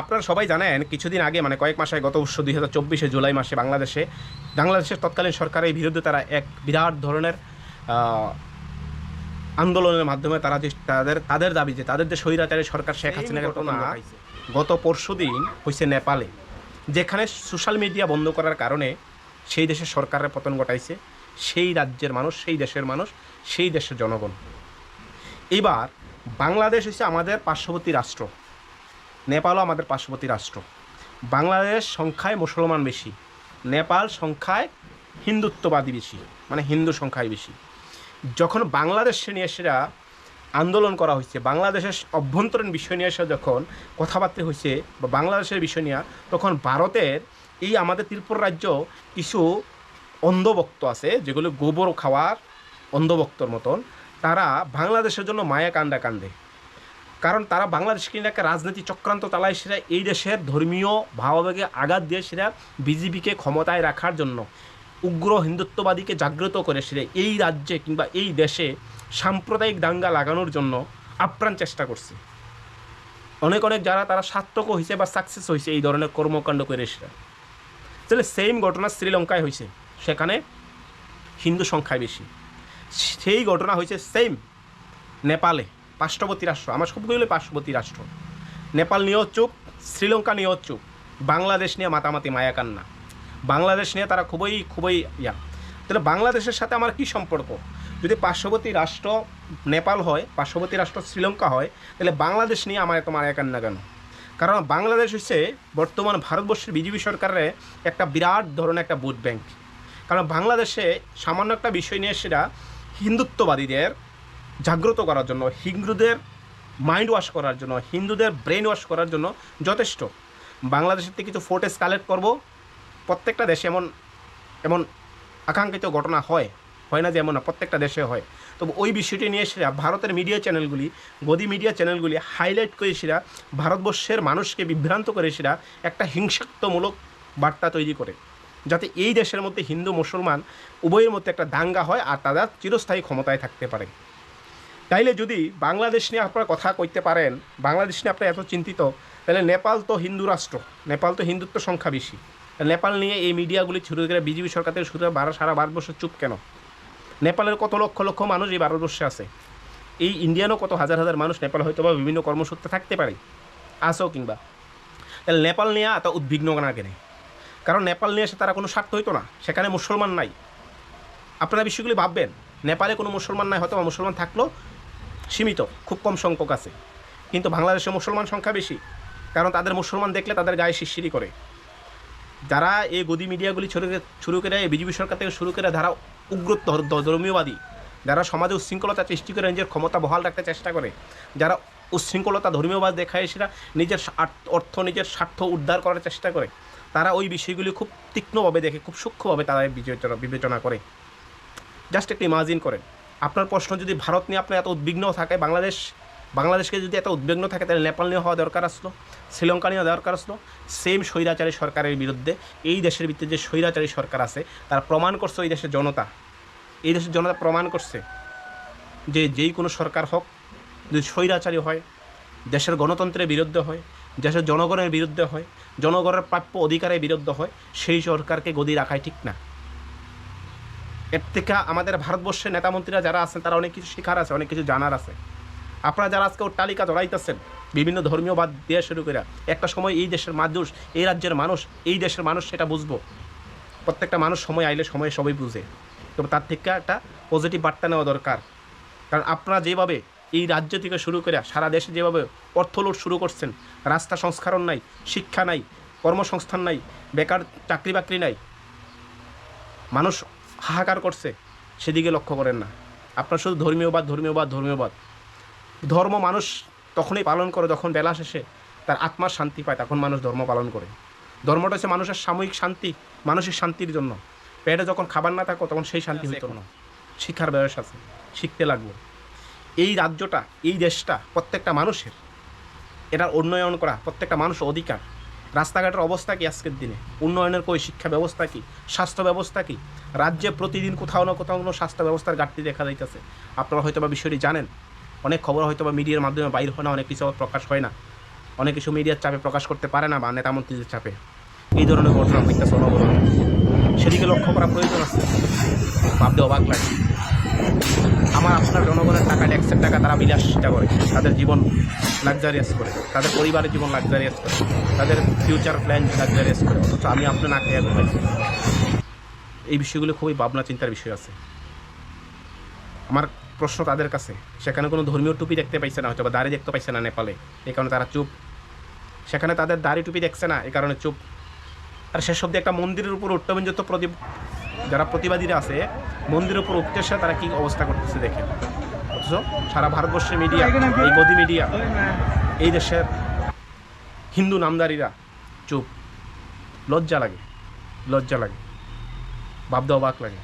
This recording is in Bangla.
আপনারা সবাই জানেন কিছুদিন আগে মানে কয়েক মাসে গত বর্ষ দুই হাজার চব্বিশে জুলাই মাসে বাংলাদেশে বাংলাদেশের তৎকালীন সরকারের বিরুদ্ধে তারা এক বিরাট ধরনের আন্দোলনের মাধ্যমে তারা যে তাদের তাদের দাবি যে তাদের যে স্বৈরাচারী সরকার শেখ হাসিনাকে ঘটনা গত পরশু দিন হয়েছে নেপালে যেখানে সোশ্যাল মিডিয়া বন্ধ করার কারণে সেই দেশের সরকারের পতন ঘটাইছে সেই রাজ্যের মানুষ সেই দেশের মানুষ সেই দেশের জনগণ। এবার বাংলাদেশ হচ্ছে আমাদের পার্শ্ববর্তী রাষ্ট্র। নেপালও আমাদের পার্শ্ববর্তী রাষ্ট্র। বাংলাদেশ সংখ্যায় মুসলমান বেশি, নেপাল সংখ্যায় হিন্দুত্ববাদী বেশি মানে হিন্দু সংখ্যায় বেশি। যখন বাংলাদেশ সেরা আন্দোলন করা হয়েছে, বাংলাদেশের অভ্যন্তরীণ বিষয় নিয়ে এসে যখন কথাবার্তা হয়েছে বা বাংলাদেশের বিষয় নিয়ে, তখন ভারতের এই আমাদের ত্রিপুরা রাজ্য কিছু অন্ধভক্ত আছে, যেগুলো গোবর খাওয়ার অন্ধভক্তর মতন। তারা বাংলাদেশের জন্য মায়া কান্দা কান্দে কারণ তারা বাংলাদেশকে একটা রাজনীতি চক্রান্ত চালায় সেটা এই দেশের ধর্মীয় ভাবাবেগে আঘাত দিয়ে সেটা বিজেপিকে ক্ষমতায় রাখার জন্য উগ্র হিন্দুত্ববাদীকে জাগ্রত করে সেটা এই রাজ্যে কিংবা এই দেশে সাম্প্রদায়িক দাঙ্গা লাগানোর জন্য আপ্রাণ চেষ্টা করছে। অনেক অনেক যারা তারা সার্থক হয়েছে বা সাকসেস হয়েছে এই ধরনের কর্মকাণ্ড করে সেটা। তাহলে সেম ঘটনা শ্রীলঙ্কায় হয়েছে। সেখানে হিন্দু সংখ্যায় বেশি। সেই ঘটনা হয়েছে সেম নেপালে। পার্শ্ববর্তী রাষ্ট্র, আমার সবগুলো পার্শ্ববর্তী রাষ্ট্র। নেপাল নিয়েও চুপ, শ্রীলঙ্কা নিয়েও চুপ, বাংলাদেশ নিয়ে মাতামাতি মায়া কান্না বাংলাদেশ নিয়ে তারা খুবই খুবই ইয়া। তাহলে বাংলাদেশের সাথে আমার কি সম্পর্ক? যদি পার্শ্ববর্তী রাষ্ট্র নেপাল হয় পার্শ্ববর্তী রাষ্ট্র শ্রীলঙ্কা হয়, তাহলে বাংলাদেশ নিয়ে আমার এত মায়া কান্না কেন? কারণ বাংলাদেশ হচ্ছে বর্তমান ভারতবর্ষের বিজেপি সরকারের একটা বিরাট ধরনের একটা ভোট ব্যাংক। কারণ বাংলাদেশে সামান্য একটা বিষয় নিয়ে সেটা হিন্দুত্ববাদীদের জাগ্রত করার জন্য, হিন্দুদের মাইন্ড ওয়াশ করার জন্য, হিন্দুদের ব্রেন ওয়াশ করার জন্য যথেষ্ট। বাংলাদেশের থেকে কিছু ফোটেজ কালেক্ট করব। প্রত্যেকটা দেশে এমন এমন আকাঙ্ক্ষিত ঘটনা হয় হয় না যে এমন না, প্রত্যেকটা দেশে হয়। তবে ওই বিষয়টি নিয়ে সেরা ভারতের মিডিয়া চ্যানেলগুলি গদি মিডিয়া চ্যানেলগুলি হাইলাইট করে সেরা ভারতবর্ষের মানুষকে বিভ্রান্ত করে সেরা একটা হিংসাত্মমূলক বার্তা তৈরি করে, যাতে এই দেশের মধ্যে হিন্দু, মুসলমান উভয়ের মধ্যে একটা দাঙ্গা হয় আর তারা চিরস্থায়ী ক্ষমতায় থাকতে পারে। তাইলে যদি বাংলাদেশ নিয়ে আপনারা কথা কইতে পারেন, বাংলাদেশ নিয়ে আপনারা এত চিন্তিত তাহলে নেপাল তো হিন্দু রাষ্ট্র, নেপাল তো হিন্দুত্ব সংখ্যা বেশি। নেপাল নিয়ে এই মিডিয়াগুলি শুরু করে বিজেপি সরকার থেকে করে ভারত সারা ভারতবর্ষ চুপ কেন? নেপালের কত লক্ষ লক্ষ মানুষ এই ভারতবর্ষে আছে? এই ইন্ডিয়ানও কত হাজার হাজার মানুষ নেপাল হয়তো বা বিভিন্ন কর্মসূত্রে থাকতে পারে আসো কিংবা। তাহলে নেপাল নিয়ে এত উদ্বিগ্ন না কেনে কারণ নেপাল নিয়ে এসে তারা কোনো স্বার্থ হইতো না, সেখানে মুসলমান নাই। আপনারা বিষয়গুলি ভাববেন, নেপালে কোনো মুসলমান নাই, হয়তো বা মুসলমান থাকলেও সীমিত, খুব কম সংখ্যক আছে। কিন্তু বাংলাদেশে মুসলমান সংখ্যা বেশি, কারণ তাদের মুসলমান দেখলে তাদের গায়ে শিরশিরি করে। যারা এই গদি মিডিয়াগুলি শুরু শুরু করে, এই বিজেপি সরকার থেকে শুরু করে, যারা উগ্র ধর- ধর- ধর্মীয়বাদী, যারা সমাজে উচ্ছৃঙ্খলতা সৃষ্টি করে, নিজের ক্ষমতা বহাল রাখতে চেষ্টা করে, যারা উচ্ছৃঙ্খলতা ধর্মীয়বাদ দেখায়, সেটা নিজের অর্থ, নিজের স্বার্থ উদ্ধার করার চেষ্টা করে। তারা ওই বিষয়গুলি খুব তীক্ষ্ণভাবে দেখে, খুব সূক্ষ্মভাবে তারা বিবেচনা বিবেচনা করে। জাস্ট একটু ইমাজিন করেন। আপনার প্রশ্ন যদি ভারত নিয়ে আপনার এত উদ্বিগ্ন থাকে, বাংলাদেশ, বাংলাদেশকে যদি এত উদ্বিগ্ন থাকে, তাহলে নেপাল নিয়ে হওয়া দরকার আসলো, শ্রীলঙ্কা নিয়ে দরকার আসলো। সেম স্বৈরাচারী সরকারের বিরুদ্ধে, এই দেশের ভিতরে যে স্বৈরাচারী সরকার আছে, তারা প্রমাণ করছে ওই দেশের জনতা। এই দেশের জনতা প্রমাণ করছে যে যেই কোনো সরকার হোক, যদি স্বৈরাচারী হয়, দেশের গণতন্ত্রের বিরুদ্ধে হয়, দেশের জনগণের বিরুদ্ধে হয়, জনগণের প্রাপ্য অধিকারের বিরুদ্ধে হয়, সেই সরকারকে গদি রাখাই ঠিক না। এর থেকে আমাদের ভারতবর্ষের নেতামন্ত্রীরা যারা আছেন, তারা অনেক কিছু শেখার আছে, অনেক কিছু জানার আছে। আপনারা যারা আজকে তালিকা জড়াইতেছেন, বিভিন্ন ধর্মীয় বাদ দেওয়া শুরু করে, একটা সময় এই দেশের মানুষ, এই রাজ্যের মানুষ, এই দেশের মানুষ সেটা বুঝব। প্রত্যেকটা মানুষ সময় আইলে সময় সবাই বুঝে। তবে তার থেকে একটা পজিটিভ বার্তা নেওয়া দরকার। কারণ আপনারা যেভাবে এই রাজ্য থেকে শুরু করে, সারা দেশে যেভাবে অর্থ লুট শুরু করছেন, রাস্তা সংস্কারণ নাই, শিক্ষা নাই, কর্মসংস্থান নাই, বেকার চাকরি বাকরি নাই, মানুষ হাহাকার করছে, সেদিকে লক্ষ্য করেন না। আপনার শুধু ধর্মীয়বাদ ধর্মীয়বাদ ধর্মীয়বাদ ধর্ম মানুষ তখনই পালন করে যখন বেলা শেষে তার আত্মার শান্তি পায়, তখন মানুষ ধর্ম পালন করে। ধর্মটা হচ্ছে মানুষের সাময়িক শান্তি, মানসিক শান্তির জন্য। পেটে যখন খাবার না থাকো, তখন সেই শান্তি হইতো না। শিক্ষার বয়স আছে, শিখতে লাগবে। এই রাজ্যটা, এই দেশটা প্রত্যেকটা মানুষের, এটার উন্নয়ন করা প্রত্যেকটা মানুষের অধিকার। রাস্তাঘাটের অবস্থা কি আজকের দিনে? উন্নয়নের কই শিক্ষা ব্যবস্থা কি? স্বাস্থ্য ব্যবস্থা কি? রাজ্যে প্রতিদিন কোথাও না কোথাও কোনো স্বাস্থ্য ব্যবস্থার ঘাটতি দেখা যাইতেছে। আপনারা হয়তো বা বিষয়টি জানেন। অনেক খবর হয়তো বা মিডিয়ার মাধ্যমে বাইর হয় না, অনেক কিছু প্রকাশ হয় না। অনেক কিছু মিডিয়ার চাপে প্রকাশ করতে পারে না বা নেতা মন্ত্রীদের চাপে। এই ধরনের ঘটনা হইতেছে অনবরত। সেদিকে লক্ষ্য করা প্রয়োজন আছে। ভাবতে অবাক লাগে। আমার আপনার জনগণের টাকা ট্যাক্সের টাকা তারা বিলাসিতা করে। তাদের জীবন লাক্সারিয়াস করে। তাদের পরিবারের জীবন লাক্সারিয়াস করে। তাদের ফিউচার প্ল্যান লাক্সারিয়াস করে। অথচ আমি আপনার না খেয়ে ঘুমাই। এই বিষয়গুলো খুবই ভাবনা চিন্তার বিষয় আছে। আমার প্রশ্ন তাদের কাছে, সেখানে কোনো ধর্মীয় টুপি দেখতে পাইছে না হয়তো বা দাড়ি দেখতে পাইছে না নেপালে, এই কারণে তারা চুপ। সেখানে তাদের দাড়ি টুপি দেখছে না, এই কারণে চুপ। আর শেষ অব্দি একটা মন্দিরের উপর উত্তমঞ্জত প্রতি যারা প্রতিবাদীরা আছে, মন্দিরের উপর উঠতে তারা কি অবস্থা করতেছে দেখে অথচ সারা ভারতবর্ষের মিডিয়া এই গদি মিডিয়া এই দেশের হিন্দু নামদারিরা চুপ। লজ্জা লাগে লজ্জা লাগে ভাবতে অবাক লাগে।